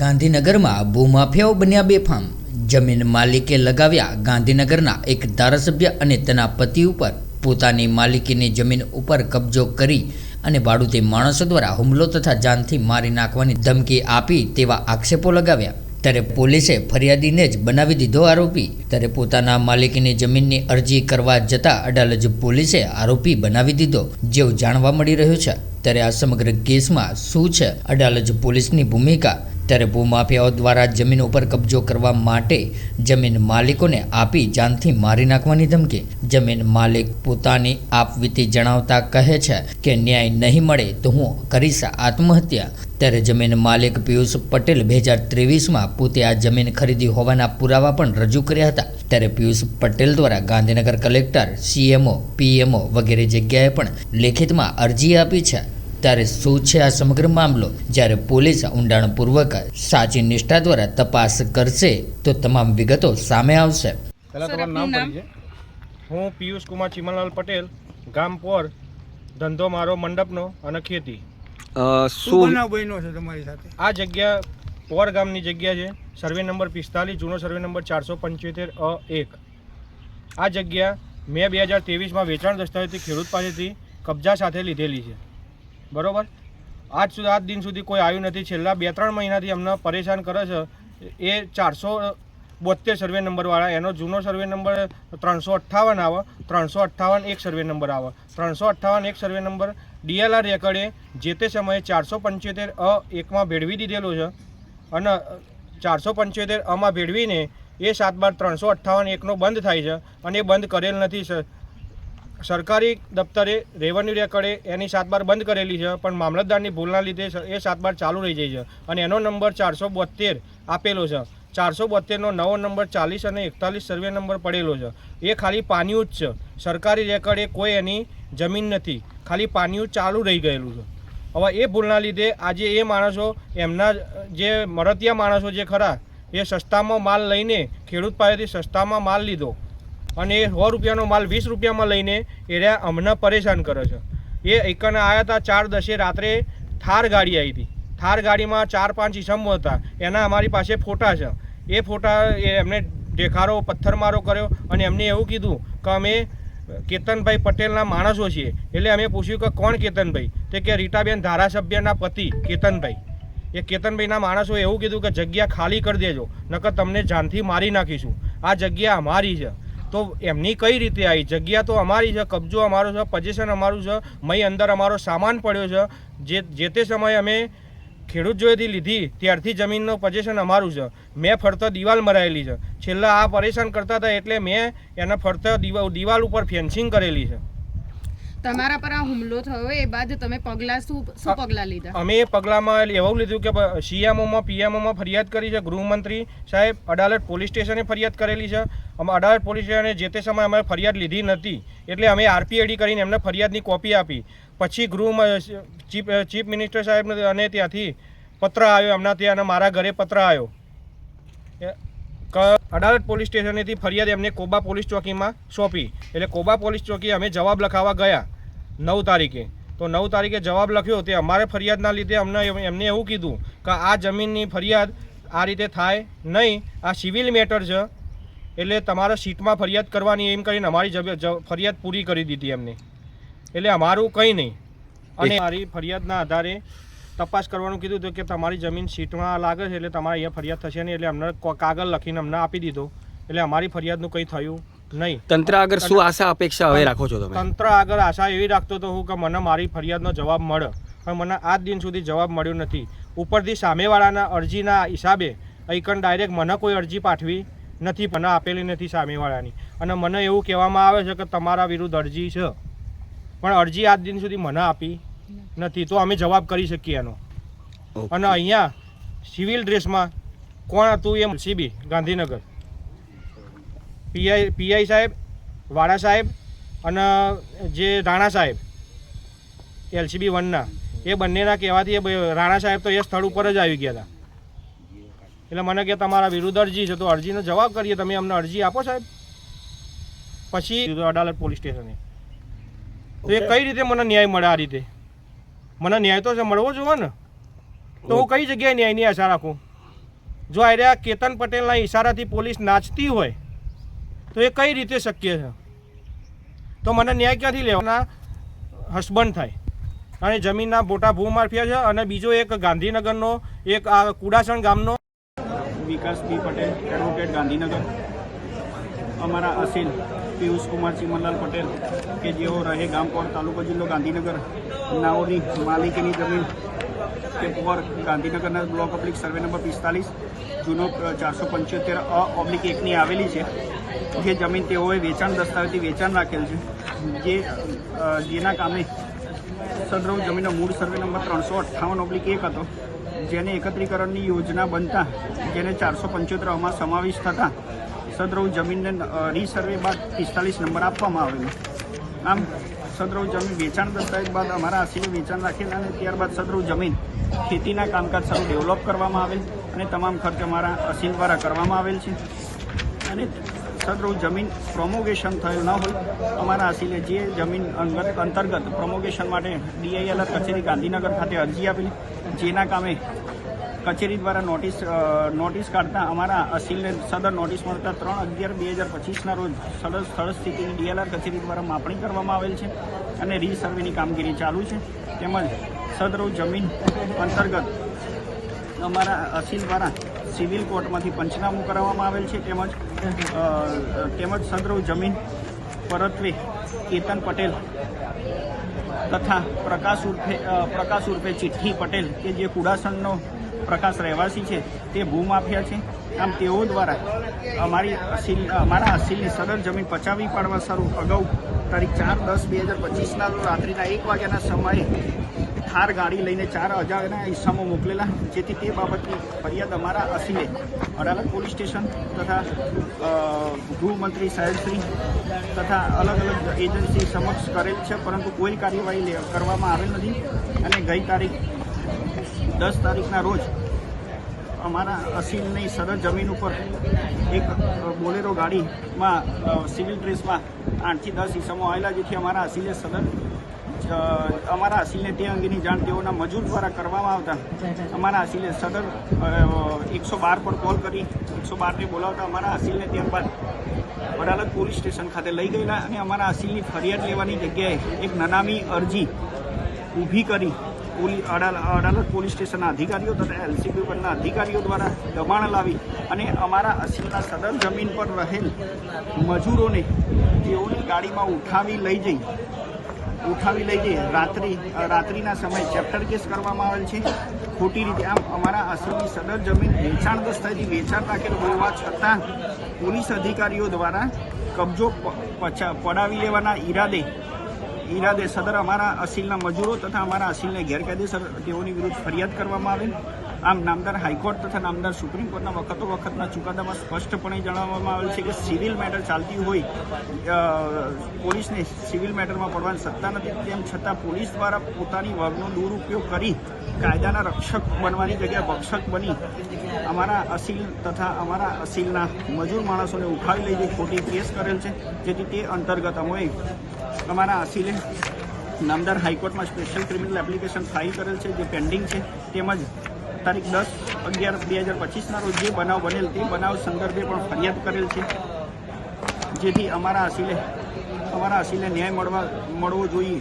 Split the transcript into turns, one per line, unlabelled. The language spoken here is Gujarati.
ગાંધીનગરમાં ભૂમાફિયાઓ બન્યા બેફામ. જમીન માલિકે લગાવ્યા ગાંધીનગરના એક ધારાસભ્ય અને તેના પતિ ઉપર. પોતાની માલિકીની જમીન ઉપર કબજો કરી અને ભાડુતી માણસો દ્વારા હુમલો તથા જાનથી મારી નાખવાની ધમકી આપી તેવા આક્ષેપો લગાવ્યા. ત્યારે પોલીસે ફરિયાદીને જ બનાવી દીધો આરોપી. ત્યારે પોતાના માલિકીની જમીનની અરજી કરવા જતાં અડાલજ પોલીસે આરોપી બનાવી દીધો જેવું જાણવા મળી રહ્યું છે. ત્યારે આ સમગ્ર કેસમાં શું છે? અડાલજ પોલીસની ભૂમિકા ત્યારે ભૂમાફિયાઓ દ્વારા જમીન ઉપર કબજો કરવા માટે જમીન માલિકોને આપી જાનથી મારી નાખવાની ધમકી. જમીન માલિક પોતાની આપવીતી જણાવતા કહે છે કે ન્યાય નહીં મળે તો હું કરીશ આત્મહત્યા. ત્યારે જમીન માલિક પિયુષ પટેલ બે હજાર ત્રેવીસમાં પોતે આ જમીન ખરીદી હોવાના પુરાવા પણ રજૂ કર્યા હતા. ત્યારે પિયુષ પટેલ દ્વારા ગાંધીનગર કલેક્ટર, સીએમઓ, પીએમઓ વગેરે જગ્યાએ પણ લેખિતમાં અરજી આપી છે. ત્યારે શું છે આ સમગ્ર મામલો? જ્યારે પોલીસ ઊંડાણપૂર્વક સાચી નિષ્ઠા દ્વારા તપાસ કરશે તો તમામ વિગતો સામે આવશે.
પહેલાં તમારું નામ
આપનું
પરિચય હું પિયુષ કુમાર ચિમનલાલ પટેલ ગામ પોર ધંધો મારો મંડપનો અને ખેતી.
શું
શું
બન્યો છે તમારી સાથે?
આ જગ્યા પોર ગામની જગ્યા છે. સર્વે નંબર પિસ્તાલીસ જૂનો સર્વે નંબર ચારસો પંચોતેર અ એક. આ જગ્યા મેં બે હજાર ત્રેવીસમાં વેચાણ દસ્તાવેજથી ખેડૂત પાસેથી કબજા સાથે લીધેલી છે. બરોબર? આજ સુધી આજ દિન સુધી કોઈ આવ્યું નથી. છેલ્લા બે ત્રણ મહિનાથી અમને પરેશાન કરે છે. એ ચારસો બોતેર સર્વે નંબરવાળા એનો જૂનો સર્વે નંબર ત્રણસો અઠ્ઠાવન આવે. ત્રણસો અઠ્ઠાવન એક સર્વે નંબર આવે. ત્રણસો અઠ્ઠાવન એક સર્વે નંબર ડીએલઆર રેકર્ડે જે તે સમયે ચારસો પંચોતેર અ એકમાં ભેળવી દીધેલો છે. અને ચારસો પંચોતેર અમાં ભેળવીને એ સાત બાર ત્રણસો અઠ્ઠાવન એકનો બંધ થાય છે. અને એ બંધ કરેલ નથી, સર. સરકારી દફતરે રેવન્યુ રેકર્ડે એની સાતબાર બંધ કરેલી છે, પણ મામલતદારની ભૂલના લીધે એ સાતબાર ચાલુ રહી જાય છે અને એનો નંબર ચારસો બોતેર આપેલો છે. ચારસો બોતેરનો નવો નંબર ચાલીસ અને એકતાલીસ સર્વે નંબર પડેલો છે. એ ખાલી પાનિયું જ છે. સરકારી રેકર્ડે કોઈ એની જમીન નથી. ખાલી પાનિયું ચાલુ રહી ગયેલું છે. હવે એ ભૂલના લીધે આજે એ માણસો, એમના જે મરતિયા માણસો જે ખરા, એ સસ્તામાં માલ લઈને ખેડૂત પાસેથી સસ્તામાં માલ લીધો. અને એ સો રૂપિયાનો માલ, વીસ રૂપિયામાં લઈને એ રહ્યા અમને પરેશાન કરે છે. એ એકને આવ્યા હતા ચાર દસે રાત્રે થાર ગાડી આવી હતી. થાર ગાડીમાં ચાર પાંચ ઈસમો હતા. એના અમારી પાસે ફોટા છે. એ ફોટા એ એમને દેખારો પથ્થરમારો કર્યો અને એમને એવું કીધું કે અમે કેતનભાઈ પટેલના માણસો છીએ. એટલે અમે પૂછ્યું કે કોણ કેતનભાઈ? તે કે રીટાબેન ધારાસભ્યના પતિ કેતનભાઈ. એ કેતનભાઈના માણસો એવું કીધું કે જગ્યા ખાલી કરી દેજો, નકર તમને જાનથી મારી નાખીશું. આ જગ્યા અમારી છે. તો એમની કઈ રીતે આવી? જગ્યા તો અમારી છે, કબજો અમારો છે પોઝિશન અમારું છે, મય અંદર અમારો સામાન પડ્યો છે. જે જે તે સમયે અમે ખેડૂત જોડેથી લીધી, ત્યારથી જમીનનું પોઝિશન અમારું છે. મેં ફરતો દિવાલ મરાયેલી છે. છેલ્લા આ પરેશાન કરતા હતા એટલે મેં એના ફરતા દિવાલ ઉપર ફેન્સિંગ કરેલી છે.
તમારા પર આ હુમલો થયો એ બાદ તમે પગલા શું શું પગલા લીધા?
અમે એ પગલામાં એવું લીધું કે સીએમઓમાં પીએમઓમાં ફરિયાદ કરી છે. ગૃહમંત્રી સાહેબ અડાલત પોલીસ સ્ટેશને ફરિયાદ કરેલી છે. અમે અડાલત પોલીસ સ્ટેશને જે તે સમયે અમે ફરિયાદ લીધી નથી. એટલે અમે આરપીએડી કરીને એમને ફરિયાદની કોપી આપી. પછી ગૃહ ચીફ ચીફ મિનિસ્ટર સાહેબ અને ત્યાંથી પત્ર આવ્યો. એમના ત્યાં અને મારા ઘરે પત્ર આવ્યો. અડાલત પોલીસ સ્ટેશનેથી ફરિયાદ એમને કોબા પોલીસ ચોકીમાં સોંપી. એટલે કોબા પોલીસ ચોકી અમે જવાબ લખાવા ગયા નવ તારીખે. તો નવ તારીખે જવાબ લખ્યો તે અમારે ફરિયાદના લીધે અમને એમને એવું કીધું કે આ જમીનની ફરિયાદ આ રીતે થાય નહીં આ સિવિલ મેટર છે એટલે તમારે સીટમાં ફરિયાદ કરવાની એમ કરીને અમારી ફરિયાદ પૂરી કરી દીધી એમને. એટલે અમારું કંઈ નહીં. અને મારી ફરિયાદના આધારે તપાસ કરવાનું કીધું હતું કે તમારી જમીન સીટમાં લાગે છે એટલે તમારે અહીંયા ફરિયાદ થશે નહીં એટલે અમને કાગળ લખીને અમને આપી દીધો. એટલે અમારી ફરિયાદનું કંઈ થયું નહીં.
તંત્ર આગળ શું આશા અપેક્ષા હવે રાખો છો તમે?
તંત્ર આગળ આશા એવી રાખતો હતો હું કે મને મારી ફરિયાદનો જવાબ મળે. પણ મને આજ દિન સુધી જવાબ મળ્યો નથી. ઉપરથી સામેવાળાના અરજીના હિસાબે અહીંકન ડાયરેક્ટ મને કોઈ અરજી પાઠવી નથી મને આપેલી નથી સામેવાળાની. અને મને એવું કહેવામાં આવે છે કે તમારા વિરુદ્ધ અરજી છે. પણ અરજી આજ દિન સુધી મને આપી નથી તો અમે જવાબ કરી શકીએ એનો. અને અહીંયા સિવિલ ડ્રેસમાં કોણ હતું એમ સીબી ગાંધીનગર. પીઆઈ પીઆઈ સાહેબ વાડા સાહેબ અને જે રાણા સાહેબ એલસીબી વનના એ બંનેના કહેવાથી એ રાણા સાહેબ તો એ સ્થળ ઉપર જ આવી ગયા હતા. એટલે મને કે તમારા વિરુદ્ધ અરજી છે તો અરજીનો જવાબ કરીએ તમે અમને અરજી આપો સાહેબ. પછી અડાલત પોલીસ સ્ટેશને. તો એ કઈ રીતે મને ન્યાય મળે આ રીતે? મને ન્યાય તો મળવો જોવે ને. તો હું કઈ જગ્યાએ ન્યાયની આશા રાખું? જો આર્યા કેતન પટેલના ઈશારાથી પોલીસ નાચતી હોય, તો એ કઈ રીતે શક્ય છે? તો મને ન્યાય ક્યાંથી લેવાના? હસબન્ડ થાય. અને જમીનના મોટા ભૂમાફિયા છે અને બીજો એક ગાંધીનગરનો, એક આ કુડાસણ ગામનો.
વિકાસ પટેલ એડવોકેટ ગાંધીનગર. અમારા અસીલ પિયુષ કુમાર ચીમનલાલ પટેલ કે જેઓ રહે ગામકોટ તાલુકો જિલ્લો ગાંધીનગર, નાઓની માલિકીની જમીન કે પર ગાંધીનગરના બ્લોક ઓબ્લિક સર્વે નંબર પિસ્તાલીસ, જૂનો ચારસો પંચોતેર અ ઓબ્લિક એકની આવેલી છે, જે જમીન તેઓએ વેચાણ દસ્તાવેજથી વેચાણ રાખેલ છે, જે જેના કામે સદરવ જમીનનો મૂળ સર્વે નંબર ત્રણસો અઠ્ઠાવન ઓબ્લિક એક હતો, જેને એકત્રીકરણની યોજના બનતા, જેને ચારસો પંચોતેરમાં સમાવેશ થતાં સદરવ જમીનને રીસર્વે બાદ પિસ્તાલીસ નંબર આપવામાં આવેલો. આમ સદરવ જમીન વેચાણ દસ્તાવેજ બાદ અમારા આશીને વેચાણ રાખેલ અને ત્યારબાદ સદરવ જમીન ખેતીના કામકાજ સારું ડેવલપ કરવામાં આવેલ અને તમામ ખર્ચ અમારા અસીલ દ્વારા કરવામાં આવેલ છે. અને સદરવ જમીન પ્રોમોગેશન થયું ન હોય, અમારા અસીલે જે જમીન અંગત, અંતર્ગત પ્રોમોગેશન માટે ડીઆઈએલઆર કચેરી ગાંધીનગર ખાતે અરજી આપેલી, જેના કામે કચેરી દ્વારા નોટિસ નોટિસ કાઢતા અમારા અસીલને સદર નોટિસ મળતા ત્રણ અગિયાર બે હજાર પચીસના રોજ સદર સ્થળ સ્થિતિની ડીએલઆર કચેરી દ્વારા માપણી કરવામાં આવેલ છે અને રીસર્વેની કામગીરી ચાલુ છે. તેમજ સદરવ જમીન અંતર્ગત અમારા અસીલ દ્વારા સિવિલ કોર્ટમાંથી પંચનામું કરાવવામાં આવેલ છે. તેમજ તેમજ સદરવ જમીન પરત્વે કેતન પટેલ તથા પ્રકાશ ઉર્ફે પ્રકાશ ઉર્ફે ચિઠ્ઠી પટેલ કે જે કુડાસણનો પ્રકાશ રહેવાસી છે, તે ભૂમાફિયા છે. આમ તેઓ દ્વારા અમારી અસીલ, અમારા અસીલની સદન જમીન પચાવી પાડવા સારું અગાઉ તારીખ ચાર દસ બે હજાર પચીસના રાત્રિના એક વાગ્યાના સમયે થાર ગાડી લઈને ચાર હજારના હિસ્સામાં મોકલેલા, જેથી તે બાબતની ફરિયાદ અમારા અસીલે અડાલજ પોલીસ સ્ટેશન તથા ગૃહમંત્રી સાહેબશ્રી તથા અલગ અલગ એજન્સી સમક્ષ કરેલ છે, પરંતુ કોઈ કાર્યવાહી કરવામાં આવેલ નથી. અને ગઈ તારીખ દસ તારીખના રોજ અમારા અસીલની સરળ જમીન ઉપર એક બોલેરો ગાડીમાં સિવિલ ડ્રેસમાં આઠથી દસ ઇસમો આવેલા જેથી અમારા અસીલે સદર અમારા અસીલને તે અંગેની જાણ તેઓના મજૂર દ્વારા કરવામાં આવતા અમારા અસીલે સદર એકસો બાર પર કોલ કરી, એકસો બારને બોલાવતા અમારા અસીલને ત્યારબાદ વડાલત પોલીસ સ્ટેશન ખાતે લઈ ગયેલા અને અમારા અસીલની ફરિયાદ લેવાની જગ્યાએ એક નનામી અરજી ઊભી કરી પોલી અડાલ- અડાલત પોલીસ સ્ટેશનના અધિકારીઓ તથા એલસીબી પરના અધિકારીઓ દ્વારા દબાણ લાવી અને અમારા અસીમના સદર જમીન પર રહેલ મજૂરોને તેઓની ગાડીમાં ઉઠાવી લઈ જઈ, ઉઠાવી લઈ જઈ. રાત્રિ, રાત્રિના સમયે ચેપ્ટર કેસ કરવામાં આવેલ છે. ખોટી રીતે આમ અમારા અસીલની સદર જમીન વેચાણ દસ્તાવેજી વેચાણ રાખેલ હોવા છતાં પોલીસ અધિકારીઓ દ્વારા કબજો પડાવી લેવાના ઈરાદે ઈરાદે સદર અમારા અસીલના મજૂરો તથા અમારા અસીલને ગેરકાયદેસર તેઓની વિરુદ્ધ ફરિયાદ કરવામાં આવેલ. આમ નામદાર હાઈકોર્ટ તથા નામદાર સુપ્રીમ કોર્ટના વખતો વખતના ચુકાદામાં સ્પષ્ટપણે જણાવવામાં આવેલ છે કે સિવિલ મેટર ચાલતી હોય પોલીસને સિવિલ મેટરમાં પડવાની સત્તા નથી. તેમ છતાં પોલીસ દ્વારા પોતાની વર્ગનો દુરુપયોગ કરી કાયદાના રક્ષક બનવાની જગ્યાએ ભક્ષક બની અમારા અસીલ તથા અમારા અસીલના મજૂર માણસોને ઉઠાવી લઈ ખોટી કેસ કરેલ છે, જેથી તે અંતર્ગત અમોએ અમારા અસીલે નામદાર હાઈકોર્ટમાં સ્પેશિયલ ક્રિમિનલ એપ્લિકેશન ફાઇલ કરેલ છે, જે પેન્ડિંગ છે, તેમજ તારીખ દસ અગિયાર બે હજાર પચીસના રોજ જે બનાવ બનેલ તે બનાવ સંદર્ભે પણ ફરિયાદ કરેલ છે. જેથી અમારા અસીલે અમારા અસીલે ન્યાય મળવા, મળવો જોઈએ.